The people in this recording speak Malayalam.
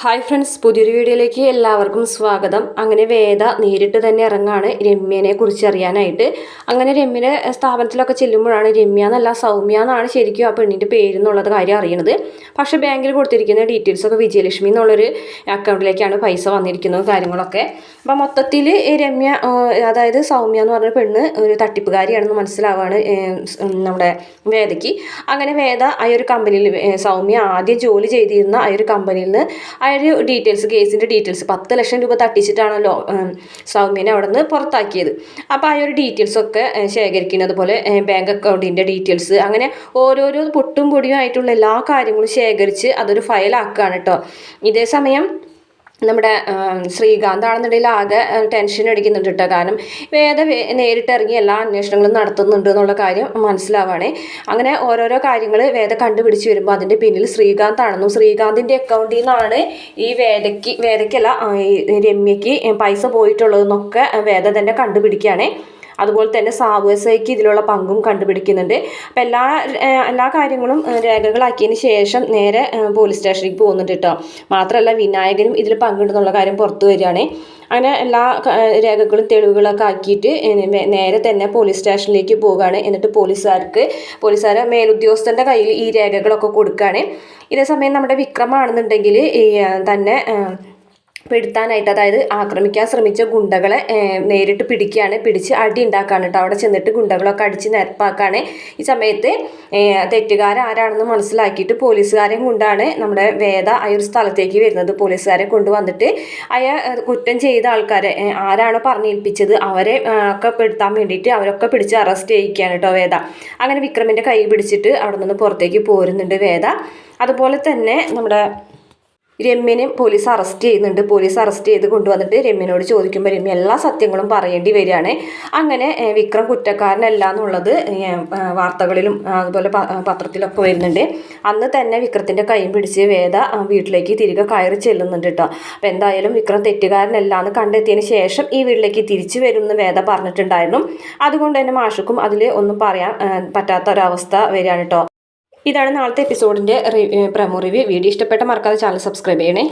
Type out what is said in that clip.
ഹായ് ഫ്രണ്ട്സ് പുതിയൊരു വീഡിയോയിലേക്ക് എല്ലാവർക്കും സ്വാഗതം. അങ്ങനെ വേദ നേരിട്ട് തന്നെ ഇറങ്ങാണ് രമ്യനെ കുറിച്ച് അറിയാനായിട്ട്. അങ്ങനെ രമ്യയുടെ സ്ഥാപനത്തിലൊക്കെ ചെല്ലുമ്പോഴാണ് രമ്യ എന്നല്ല സൗമ്യ എന്നാണ് ശരിക്കും ആ പെണ്ണിന്റെ പേര് എന്നുള്ളത് കാര്യം അറിയണത്. പക്ഷേ ബാങ്കിൽ കൊടുത്തിരിക്കുന്ന ഡീറ്റെയിൽസ് ഒക്കെ വിജയലക്ഷ്മി എന്നുള്ളൊരു അക്കൗണ്ടിലേക്കാണ് പൈസ വന്നിരിക്കുന്നത് കാര്യങ്ങളൊക്കെ. അപ്പം മൊത്തത്തിൽ രമ്യ അതായത് സൗമ്യ എന്ന് പറഞ്ഞ പെണ്ണ് ഒരു തട്ടിപ്പുകാരിയാണെന്ന് മനസ്സിലാവാണ് നമ്മുടെ വേദയ്ക്ക്. അങ്ങനെ വേദ ആ ഒരു കമ്പനിയിൽ സൗമ്യ ആദ്യം ജോലി ചെയ്തിരുന്ന ആ ഒരു കമ്പനിയിൽ നിന്ന് ആ ഡീറ്റെയിൽസ് കേസിന്റെ ഡീറ്റെയിൽസ് പത്ത് ലക്ഷം രൂപ തട്ടിച്ചിട്ടാണല്ലോ സൗമ്യനെ അവിടെ നിന്ന് പുറത്താക്കിയത്. അപ്പോൾ ആ ഒരു ഡീറ്റെയിൽസ് ഒക്കെ ഏ, ശേഖരിക്കുന്നത് പോലെ ബാങ്ക് അക്കൗണ്ടിന്റെ ഡീറ്റെയിൽസ് അങ്ങനെ ഓരോരോ പൊട്ടും പൊടിയും ആയിട്ടുള്ള എല്ലാ കാര്യങ്ങളും ശേഖരിച്ച് അതൊരു ഫയലാക്കുകയാണ് കേട്ടോ ഇതേ സമയം നമ്മുടെ ശ്രീകാന്ത് ആണെന്നുണ്ടെങ്കിൽ ആകെ ടെൻഷൻ അടിക്കുന്നുണ്ട് കേട്ടോ കാരണം വേദ നേരിട്ടിറങ്ങി എല്ലാ അന്വേഷണങ്ങളും നടത്തുന്നുണ്ട് എന്നുള്ള കാര്യം മനസ്സിലാവാണേ. അങ്ങനെ ഓരോരോ കാര്യങ്ങൾ വേദ കണ്ടുപിടിച്ച് വരുമ്പോൾ അതിന്റെ പിന്നിൽ ശ്രീകാന്ത് ആണെന്നും ശ്രീകാന്തിന്റെ അക്കൗണ്ടിൽ നിന്നാണ് ഈ വേദയ്ക്ക് വേദയ്ക്കല്ല രമ്യയ്ക്ക് പൈസ പോയിട്ടുള്ളതെന്നൊക്കെ വേദ തന്നെ കണ്ടുപിടിക്കുകയാണേ അതുപോലെ തന്നെ സാബു ഇതിലുള്ള പങ്കും കണ്ടുപിടിക്കുന്നുണ്ട്. അപ്പം എല്ലാ എല്ലാ കാര്യങ്ങളും രേഖകളാക്കിയതിന് ശേഷം നേരെ പോലീസ് സ്റ്റേഷനിലേക്ക് പോകുന്നുണ്ട് കേട്ടോ. മാത്രമല്ല വിനായകനും ഇതിൽ പങ്കുണ്ടെന്നുള്ള കാര്യം പുറത്തു വരികയാണ്. അങ്ങനെ എല്ലാ രേഖകളും തെളിവുകളൊക്കെ ആക്കിയിട്ട് നേരെ തന്നെ പോലീസ് സ്റ്റേഷനിലേക്ക് പോവുകയാണ്. എന്നിട്ട് പോലീസുകാർക്ക് പോലീസുകാരെ മേലുദ്യോഗസ്ഥന്റെ കയ്യിൽ ഈ രേഖകളൊക്കെ കൊടുക്കുകയാണ്. ഇതേ സമയം നമ്മുടെ വിക്രമാണെന്നുണ്ടെങ്കിൽ തന്നെ പെടുത്താനായിട്ട് അതായത് ആക്രമിക്കാൻ ശ്രമിച്ച ഗുണ്ടകളെ നേരിട്ട് പിടിക്കുകയാണ് പിടിച്ച് അടി ഉണ്ടാക്കുകയാണ് കേട്ടോ. അവിടെ ചെന്നിട്ട് ഗുണ്ടകളൊക്കെ അടിച്ച് നിരപ്പാക്കാണ് ഈ സമയത്ത് തെറ്റുകാരാരാണെന്ന് മനസ്സിലാക്കിയിട്ട് പോലീസുകാരെയും കൊണ്ടാണ് നമ്മുടെ വേദ ആ ഒരു സ്ഥലത്തേക്ക് വരുന്നത്. പോലീസുകാരെ കൊണ്ടുവന്നിട്ട് അയാൾ കുറ്റം ചെയ്ത ആൾക്കാരെ ആരാണോ പറഞ്ഞേൽപ്പിച്ചത് അവരെ ഒക്കെ പെടുത്താൻ വേണ്ടിയിട്ട് അവരൊക്കെ പിടിച്ച് അറസ്റ്റ് ചെയ്യിക്കുകയാണ് കേട്ടോ വേദ. അങ്ങനെ വിക്രമിന്റെ കൈ പിടിച്ചിട്ട് അവിടെ നിന്ന് പുറത്തേക്ക് പോരുന്നുണ്ട് വേദ. അതുപോലെ തന്നെ നമ്മുടെ രമ്യനെ പോലീസ് അറസ്റ്റ് ചെയ്യുന്നുണ്ട്. പോലീസ് അറസ്റ്റ് ചെയ്ത് കൊണ്ടുവന്നിട്ട് രമ്യനോട് ചോദിക്കുമ്പോൾ രമ്യ എല്ലാ സത്യങ്ങളും പറയേണ്ടി വരികയാണ്. അങ്ങനെ വിക്രം കുറ്റക്കാരനല്ല എന്നുള്ളത് വാർത്തകളിലും അതുപോലെ പത്രത്തിലൊക്കെ വരുന്നുണ്ട്. അന്ന് തന്നെ വിക്രത്തിന്റെ കൈയും പിടിച്ച് വേദ വീട്ടിലേക്ക് തിരികെ കയറി ചെല്ലുന്നുണ്ട് കേട്ടോ അപ്പോൾ എന്തായാലും വിക്രം തെറ്റുകാരനല്ല എന്ന് കണ്ടെത്തിയതിന് ശേഷം ഈ വീട്ടിലേക്ക് തിരിച്ചു എന്ന് വേദ പറഞ്ഞിട്ടുണ്ടായിരുന്നു. അതുകൊണ്ട് തന്നെ മാഷുക്കും അതിൽ ഒന്നും പറയാൻ പറ്റാത്ത ഒരവസ്ഥ വരികയാണ് കേട്ടോ ഇതാണ് നാളത്തെ എപ്പിസോഡിന്റെ പ്രമോ റിവ്യൂ വീഡിയോ ഇഷ്ടപ്പെട്ട മറക്കാതെ ചാനൽ സബ്സ്ക്രൈബ് ചെയ്യണേ.